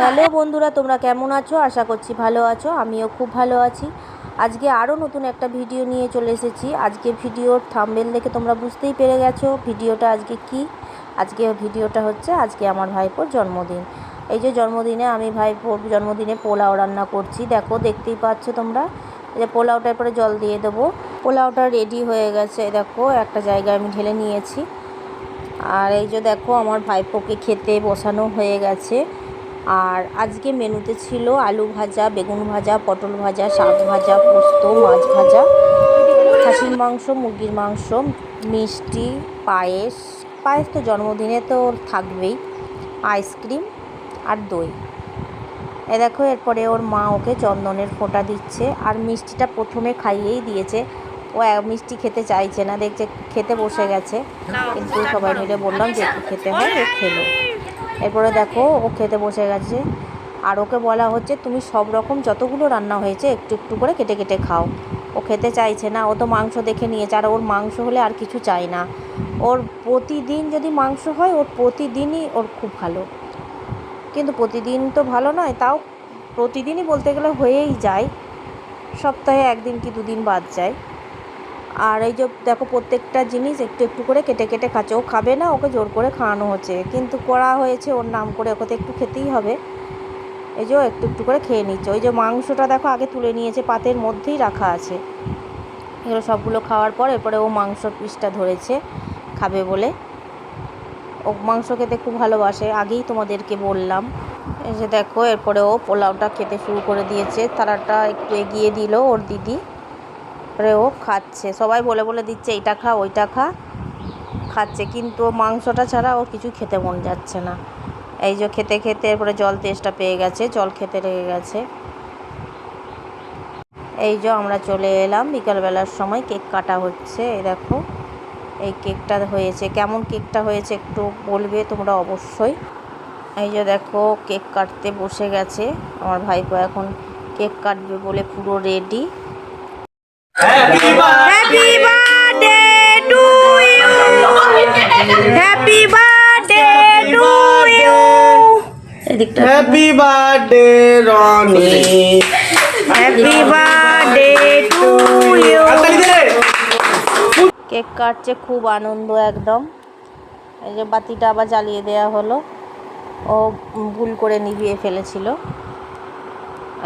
Hello বন্ধুরা, তোমরা কেমন আছো? আশা করছি ভালো আছো, আমিও খুব ভালো আছি। আজকে আরও নতুন একটা ভিডিও নিয়ে চলে এসেছি। আজকে ভিডিওর থাম্বেল দেখে তোমরা বুঝতেই পেরে গেছো ভিডিওটা আজকে কি। আজকে ভিডিওটা হচ্ছে, আজকে আমার ভাইপোর জন্মদিন। এই যে জন্মদিনে আমি ভাইপোর জন্মদিনে পোলাও রান্না করছি। দেখো, দেখতেই পাচ্ছ তোমরা। এই যে পোলাওটার পরে জল দিয়ে দেবো। পোলাওটা রেডি হয়ে গেছে, দেখো, একটা জায়গায় আমি ঢেলে নিয়েছি। আর এই যে দেখো, আমার ভাইপোকে খেতে বসানো হয়ে গেছে। আর আজকে মেনুতে ছিল আলু ভাজা, বেগুন ভাজা, পটল ভাজা, শাক ভাজা, পোস্ত, মাছ ভাজা, খাসির মাংস, মুরগির মাংস, মিষ্টি, পায়েস। পায়েস তো জন্মদিনে তো থাকবেই, আইসক্রিম আর দই। এ দেখো, এরপরে ওর মা ওকে চন্দনের ফোঁটা দিচ্ছে আর মিষ্টিটা প্রথমে খাইয়েই দিয়েছে। ও মিষ্টি খেতে চাইছে না, দেখছে খেতে বসে গেছে। কিন্তু সবাই মিলে বললাম যে খেতে হয় খেলো। এরপরে দেখো ও খেতে বসে গেছে। আর ওকে বলা হচ্ছে, তুমি সব রকম যতগুলো রান্না হয়েছে, একটু একটু করে কেটে কেটে খাও। ও খেতে চাইছে না, ও তো মাংস দেখে নিয়েছে, আর ওর মাংস হলে আর কিছু চাই না। ওর প্রতিদিন যদি মাংস হয়, ওর প্রতিদিনই ওর খুব ভালো। কিন্তু প্রতিদিন তো ভালো নয়, তাও প্রতিদিনই বলতে গেলে হয়েই যায়। সপ্তাহে একদিন কি দুদিন বাদ যায়। আর এই যে দেখো প্রত্যেকটা জিনিস একটু একটু করে কেটে কেটে খাচ্ছে। ও খাবে না, ওকে জোর করে খাওয়ানো হচ্ছে। কিন্তু করা হয়েছে ওর নাম করে, ওকে তো একটু খেতেই হবে। এই যে একটু একটু করে খেয়ে নিচ্ছে। ওই যে মাংসটা দেখো আগে তুলে নিয়েছে, পাতের মধ্যেই রাখা আছে। এগুলো সবগুলো খাওয়ার পর এরপরে ও মাংসর পিসটা ধরেছে, খাবে বলে। ও মাংস খেতে খুব ভালোবাসে, আগেই তোমাদেরকে বললাম। এই যে দেখো, এরপরে ও পোলাওটা খেতে শুরু করে দিয়েছে। তারাটা একটু এগিয়ে দিল ওর দিদি। ও খাচ্ছে। সবাই বলে বলে দিচ্ছে, এইটা খা, ওইটা খা। খাচ্ছে। কিন্তু মাংসটা ছাড়া ওর কিছু খেতে মন যাচ্ছে না। এই যে খেতে খেতে এরপরে জল তেষ্টা পেয়ে গেছে, জল খেতে লেগে গেছে। এই যে আমরা চলে এলাম, বিকালবেলার সময় কেক কাটা হচ্ছে, এই দেখো। এই কেকটা হয়েছে, কেমন কেকটা হয়েছে একটু বলবে তোমরা অবশ্যই। এই যে দেখো, কেক কাটতে বসে গেছে। আমার ভাইপো এখন কেক কাটবে বলে পুরো ready. Happy birthday to you. Happy birthday to you. Happy birthday Roni Happy birthday to you. Cake কাটছে খুব আনন্দ একদম এই যে বাতিটা আবার জ্বালিয়ে দেওয়া হলো ও ভুল করে নিভিয়ে ফেলেছিল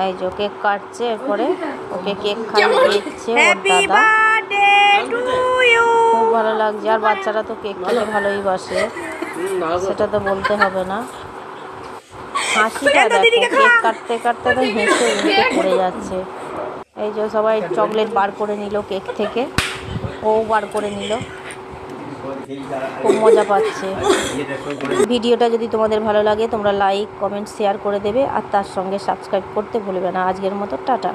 এই যে কেক কাটছে এরপরে ওকে কেক খাইয়ে দিচ্ছে ওর দাদা. খুব ভালো লাগছে আর বাচ্চারা তো কেক খেতে ভালোই বাসে। সেটা তো বলতে হবে না। হাসিটা দেখো কেক কাটতে কাটতে তো হেসে উঠে পড়ে যাচ্ছে। এই যে সবাই চকলেট বার করে নিল কেক থেকে। ও বার করে নিল। খুব মজা পাচ্ছে। ভিডিওটা যদি তোমাদের ভালো লাগে, তোমরা লাইক কমেন্ট শেয়ার করে দেবে, আর তার সঙ্গে সাবস্ক্রাইব করতে ভুলবে না। আজকের মতো, টাটা।